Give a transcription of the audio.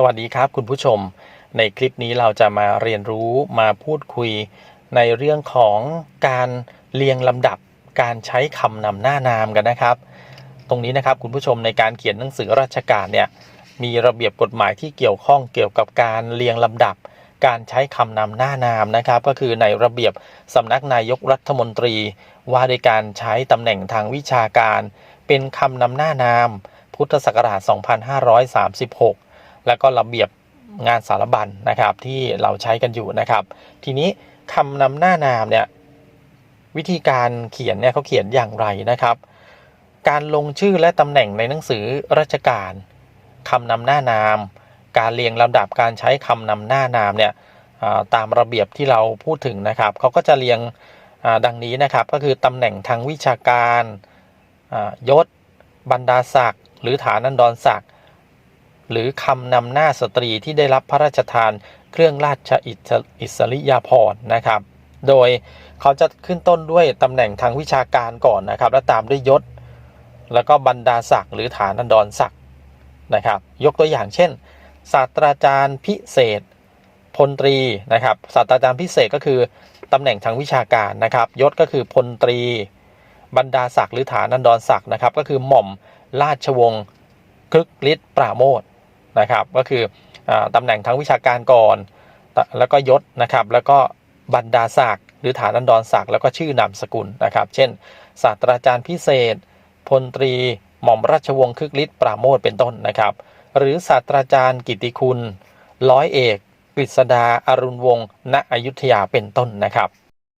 สวัสดีครับคุณผู้ชม ในคลิปนี้เราจะมาเรียนรู้มาพูดคุยในเรื่องของการเรียงลำดับการใช้คำนำหน้านามกันนะครับ ตรงนี้นะครับคุณผู้ชมในการเขียนหนังสือราชการเนี่ยมีระเบียบกฎหมายที่เกี่ยวข้องเกี่ยวกับการเรียงลำดับ การใช้คำนำหน้านามนะครับ ก็คือในระเบียบสำนักนายกรัฐมนตรี ว่าด้วยการใช้ตำแหน่งทางวิชาการ เป็นคำนำหน้านาม พุทธศักราช 2536 แล้วก็ระเบียบงานสารบัญนะครับ ที่เราใช้กันอยู่นะครับ ทีนี้คำนำหน้านามเนี่ยวิธีการเขียนเนี่ยเขาเขียนอย่างไรนะครับ การลงชื่อและตำแหน่งในหนังสือราชการคำนำหน้านาม การเรียงลำดับการใช้คำนำหน้านามเนี่ยตามระเบียบที่เราพูดถึงนะครับเขาก็จะเรียงดังนี้นะครับก็คือตำแหน่งทางวิชาการยศบรรดาศักดิ์หรือฐานันดรศักดิ์ หรือคำนำหน้าสตรีที่ได้รับพระราชทานเครื่องราชอิสอิสริยาภรณ์นะครับ โดยเขาจะขึ้นต้นด้วยตำแหน่งทางวิชาการก่อนนะครับ แล้วตามด้วยยศ แล้วก็บรรดาศักดิ์หรือฐานันดรศักดิ์นะครับ ยกตัวอย่างเช่น ศาสตราจารย์พิเศษพลตรีนะครับ ศาสตราจารย์พิเศษก็คือตำแหน่งทางวิชาการนะครับ ยศก็คือพลตรี บรรดาศักดิ์หรือฐานันดรศักดิ์นะครับ ก็คือหม่อมราชวงศ์คลึกฤทธิ์ปราโมท นะครับ ก็คืออาตำแหน่งทางวิชาการก่อน แล้วก็ยศนะครับ แล้วก็บรรดาศักดิ์หรือฐานันดรศักดิ์แล้วก็ชื่อนามสกุลนะครับ เช่น ศาสตราจารย์พิเศษ พลตรี หม่อมราชวงศ์คึกฤทธิ์ปราโมทเป็นต้นนะครับ หรือศาสตราจารย์กิติคุณ ร้อยเอกกฤษดาอรุณวงศ์ณอยุธยาเป็นต้นนะครับ